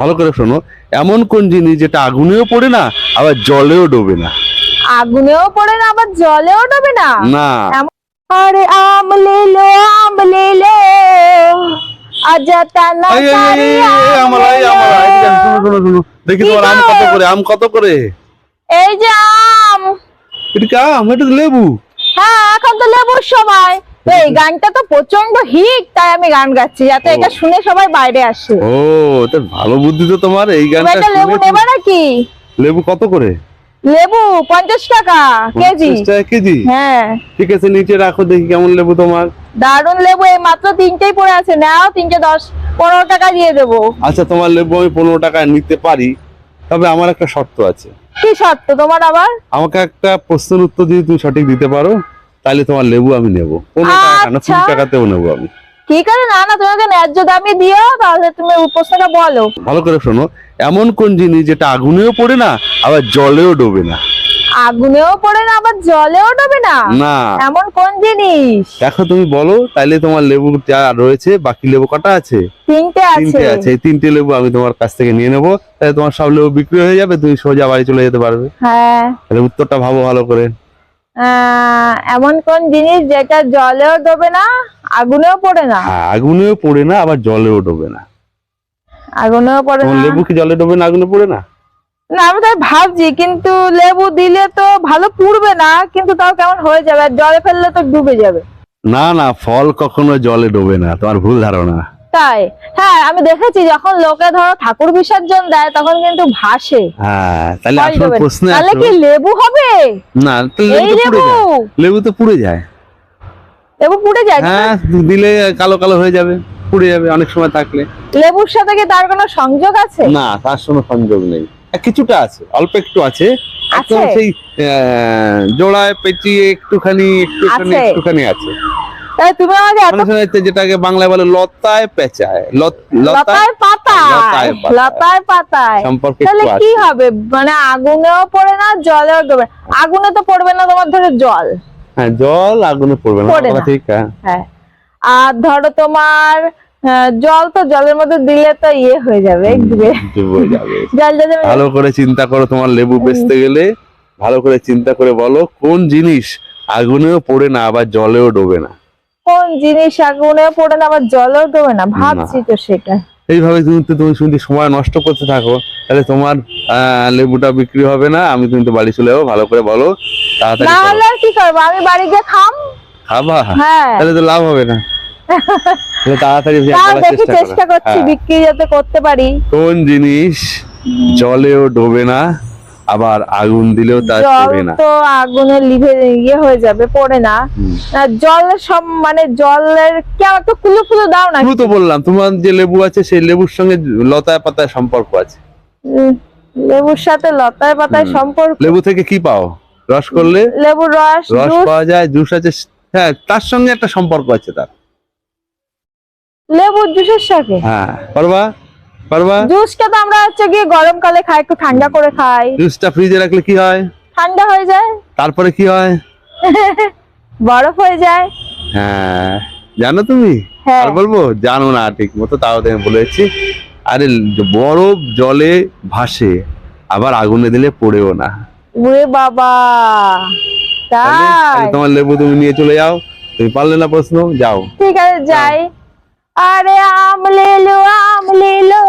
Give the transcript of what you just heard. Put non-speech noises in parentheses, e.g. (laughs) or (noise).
ভালো করে শোনো এমন কোন জিনিস যেটা আগুনেও পড়ে না আবার জলেও ডোবে না? আগুনেও পড়ে না আবার জলেও ডোবে না? না। আরে আম লে লো আম লে লো আজা তানা এই, এই, এই, তারি এই, এই, আম আমার এই, লে আমার এই, লো। শোনো, শোনো, শোনো। দেখি তোমার আম কত করে আম কত করে? এই যে আম। এটা কি আম? এটা লেবু। হ্যাঁ এখন তো লেবুর সময়। তো এই গানটা তো প্রচণ্ড হিট তাই আমি গান গাচ্ছি যাতে এটা শুনে সবাই বাইরে আসে। ও তো ভালো বুদ্ধি তো তোমার এই গানটা একটা লেবু শুনে নেবা নাকি? লেবু কত করে? লেবু পঞ্চাশ টাকা কেজি। 50 কেজি? হ্যাঁ। ঠিক আছে নিচে রাখো দেখি কেমন লেবু তোমার। দারুণ লেবু এই মাত্র তিনটেই পড়ে আছে নাও তিনটে দশ পনেরো টাকা দিয়ে দেবো। আচ্ছা তোমার লেবু আমি পনেরো টাকা নিতে পারি তবে আমার একটা শর্ত আছে। কি শর্ত তোমার আবার? আমাকে একটা প্রশ্নের উত্তর যদি তুমি সঠিক দিতে পারো। তাহলে তোমার লেবু আমি নেব। পনেরো টাকা না আচ্ছা। কুড়ি টাকাতেও নেব আমি। ঠিক আছে না না তোমাকে ন্যায্য দামে দিও তাহলে তুমি প্রশ্নটা বলো। ভালো করে শোনো এমন কোন জিনিস যেটা আগুনেও পড়ে না আবার জলেও ডোবে না? আগুনেও পড়ে না আবার জলেও ডোবে না? না। এমন কোন জিনিস? দেখো তুমি বলো তাইলে তোমার লেবু যা রয়েছে বাকি লেবু কটা আছে? তিনটে আছে। তিনটে আছে এই তিনটে লেবু আমি তোমার কাছ থেকে নিয়ে নেব তাহলে তোমার সব লেবু বিক্রি হয়ে যাবে তুমি সোজা বাড়ি চলে যেতে পারবে। হ্যাঁ। তাহলে উত্তরটা ভাবো ভালো করে। এমন কোন জিনিস যেটা জলেও ডোবে না আগুনেও পড়ে না? হ্যাঁ আগুনেও পড়ে না আবার জলেও ডোবে না। আগুনেও পড়ে না? লেবু কি জলে ডোবে না আগুনে পড়ে না? না আমি তাই ভাবছি কিন্তু লেবু দিলে তো ভালো পুড়বে না কিন্তু তাও কেমন হয়ে যাবে? আর জলে ফেললে তো ডুবে যাবে। না না ফল কখনো জলে ডোবে না তোমার ভুল ধারণা। তাই। হ্যাঁ আমি দেখেছি যখন লোকে ধরো ঠাকুর বিসর্জন দেয় তখন কিন্তু ভাসে। হ্যাঁ তাহলে আসল ডোবে তাহলে কি লেবু হবে? না লেবু তো পুড়ে লেবু! যায়। লেবু তো পুড়ে যায়। লেবু পুড়ে যায়? হ্যাঁ দিলে কালো কালো হয়ে যাবে পুড়ে যাবে অনেক সময় থাকলে। লেবুর সাথে কি তার কোনো সংযোগ আছে? না তার সঙ্গে সংযোগ নেই। কিছুটা আছে অল্প একটু আছে। একদম সেই জোড়ায় পেঁচিয়ে একটুখানি একটুখানি একটুখানি আছে। তাই তুমি আমাকে এত মানে যেটাকে বাংলায় বলে লতায় পেঁচায়। লতায় পাতায়। লতায় পাতায়। সম্পর্কে তাহলে কি হবে? মানে আগুনেও পড়ে না জলেও ডোবে আগুনে তো পড়বে না তোমার ধরো জল। হ্যাঁ জল আগুনে পড়বে না। ঠিক হ্যাঁ। হ্যাঁ। আর ধরো তোমার আহ, জল তো জলের মধ্যে দিলে তো ইয়ে হয়ে যাবে ডুবে। যাবে। (laughs) জল যদি ভালো করে চিন্তা করো তোমার লেবু বেচতে গেলে। ভালো করে চিন্তা করে বলো কোন জিনিস আগুনেও পড়ে না আবার জলেও ডোবে না। কোন জিনিস আগুনে পড়ে না আবার জলেও ডোবে না। ভাবছি তো সেটা। এইভাবে তুমি তো তুমি শুনতে সময় নষ্ট করতে থাকো তাহলে তোমার লেবুটা বিক্রি হবে না আমি কিন্তু বাড়ি চলে যাব ভালো করে বলো তাড়াতাড়ি না হলে কি করব? আমি বাড়ি গিয়ে খাম? খাবা? হ্যাঁ। তাহলে তো লাভ হবে না। (laughs) তাড়াতাড়ি চেষ্টা করছি হ্যাঁ। বিক্রি যাতে করতে পারি। কোন জিনিস জলেও ডোবে না আবার আগুন দিলেও তা পড়ে না। তো আগুনে লিভে ইয়ে হয়ে যাবে পড়ে না। জল সব মানে জলের কেমন একটু কুলু কুলু দাও না? তো বললাম তোমার যে লেবু আছে সেই লেবুর সঙ্গে লতায় পাতায় সম্পর্ক আছে। লেবুর সাথে লতায় পাতায় সম্পর্ক? লেবু থেকে কি পাও? রস করলে? লেবুর রস রস পাওয়া যায় জুস আছে হ্যাঁ তার সঙ্গে একটা সম্পর্ক আছে তার। লেবুর জুসের সাথে? হ্যাঁ পারবা? পারবা? জুসটা তো আমরা হচ্ছে গিয়ে গরমকালে খাই একটু ঠান্ডা করে খাই। জুসটা ফ্রিজে রাখলে কি হয়? ঠান্ডা হয়ে যায়। তারপরে কি হয়? (laughs) বরফ হয়ে যায়। হ্যাঁ জানো তুমি? হ্যাঁ। আর বলব জানো না ঠিক মতো তাও আমি বলেছি আরে বরফ জলে ভাসে আবার আগুনে দিলে পড়েও না। ওরে বাবা তাই? তোমার লেবু তুমি নিয়ে চলে যাও। তুমি পারলে না প্রশ্ন যাও। ঠিক আছে যাই। আরে আম লে লো আম লে লো